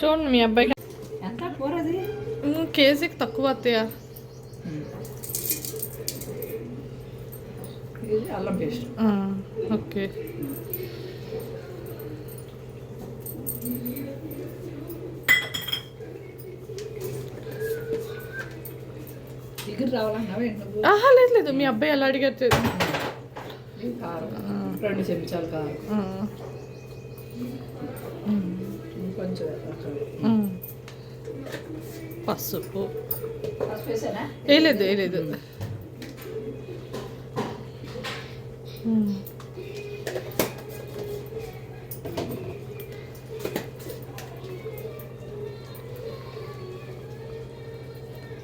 చూడండి మీ అబ్బాయికి ఎంత కూర అది? కేజీకి తక్కువ అత్తయ్య. ఇది అల్లం పేస్ట్. ఆ, ఓకే. ఆహా లేదు లేదు. మీ అబ్బాయి ఎలా అడిగారు రెండు చెంచాలు కారం. పసుపు. వేయలేదు వేయలేదు.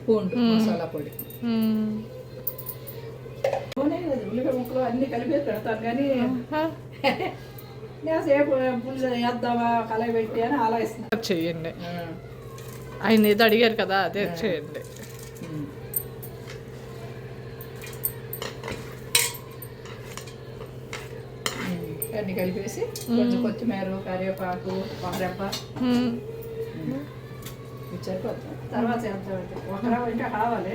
పూండు మసాలా పొడి. నూనె ఉల్లిపాయ ముక్కలు అన్నీ కలిపి పెడతాను కానీ నేను సేపు వేద్దామా కలయి పెట్టి అని చెయ్యండి ఆయన ఏదో అడిగారు కదా అదే చేయండి. అన్ని కలిపేసి కొంచెం కొత్తిమీర కరివేపాకు. ఇచ్చారు తర్వాత వేద్దాం ఒక రవ్వ ఇంకా కావాలి.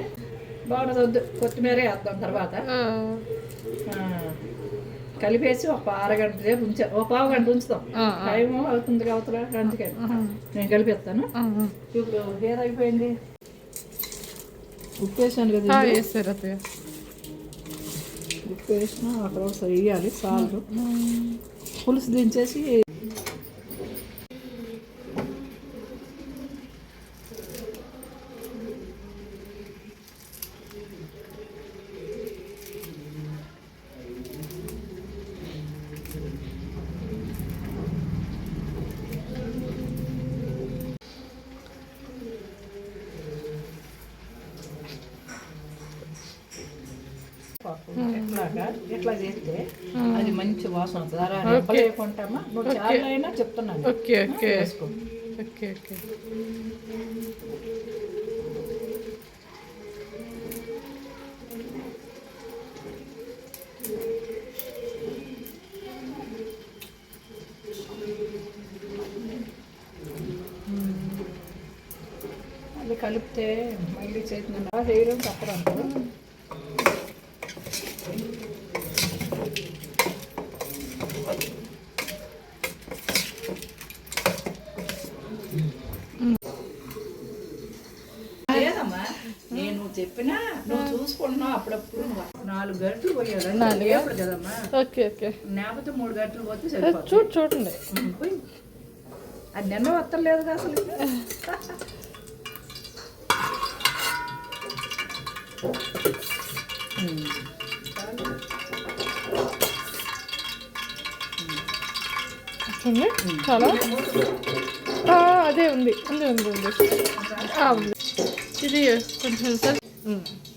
కొత్తిమీర వేద్దాం తర్వాత. కలిపేసి ఒక అరగంట రేపు ఉంచా. ఒక పావు గంట ఉంచుతాం. టైం అవుతుంది అవతల అందుకని ఆ, నేను కలిపేస్తాను. ఇప్పుడు ఏదైపోయింది ఉప్పు వేసాను ఆ, కదా వేస్తారు ఉప్పు వేసిన అక్కడ వేయాలి సాల్ట్. పులుసు దించేసి ఎట్లా చేస్తే అది మంచి వాసన వస్తుంది. అలా రెబ్బలు వేయకుంటామా నువ్వు చాలా అయినా చెప్తున్నాను. Okay okay. కలిపితే మళ్ళీ అలా చేయడం తప్పదు చెప్పినా? నువ్వు చూసుకుంటున్నావు అప్పుడప్పుడు నాలుగు గంటలు పోయాలి నాలుగు? కదమ్మా? Okay okay. లేకపోతే మూడు గంటలు పోతే సరిపోతుంది చూడు చూడండి. అది నిన్న వత్తలేదు అసలు. చూడండి చాలా. ఆ, అదే ఉంది ఉంది ఉంది ఉంది. ఆ, ఉంది. ఇది కొంచెం సార్ 嗯。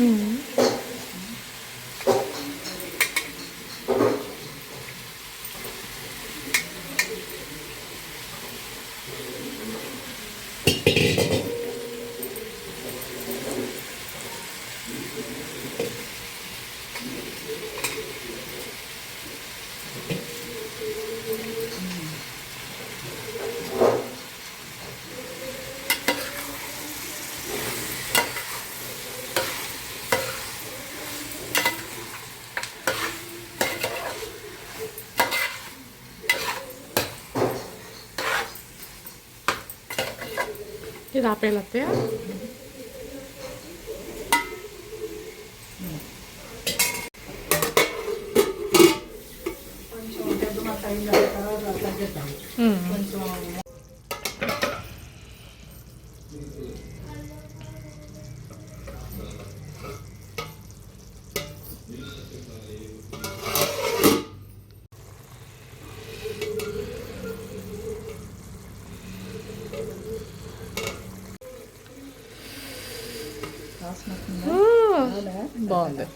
嗯 ఇది ఆపేయాలి అత్తయ్య కొంచెం బాగుంది.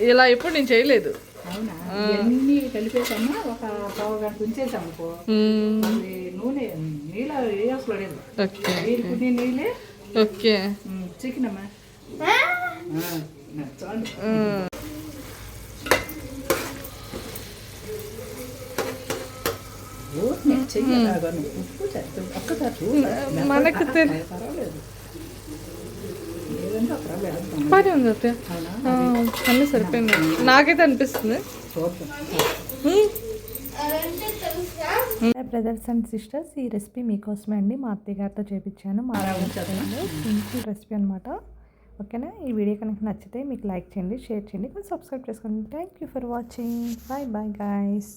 ఇలా ఎప్పుడు నేను చేయలేదు. కలిపేసామా? ఒక పావు గంట నూనె నీళ్ళ ఓకే. నీళ్ళు కొన్ని నీళ్ళే. ఓకే. చికెన్ అమ్మా ఉమ్, ఊరిని చెయ్యలాగాను ఉప్పు చేస్తే ఒక్కసారి చూడు. మనకు బాగానే ఉంది అన్నీ సరిపోయింది. నాకైతే అనిపిస్తుంది. బ్రదర్స్ అండ్ సిస్టర్స్ ఈ రెసిపీ మీకోసమే అండి. మా అత్తయ్య గారితో చేపించాను. మా సింపుల్ రెసిపీ అనమాట ఓకేనా? ఈ వీడియో కనుక నచ్చితే మీకు లైక్ చేయండి షేర్ చేయండి. కొంచెం సబ్స్క్రైబ్ చేసుకోండి. Thank you for watching bye bye guys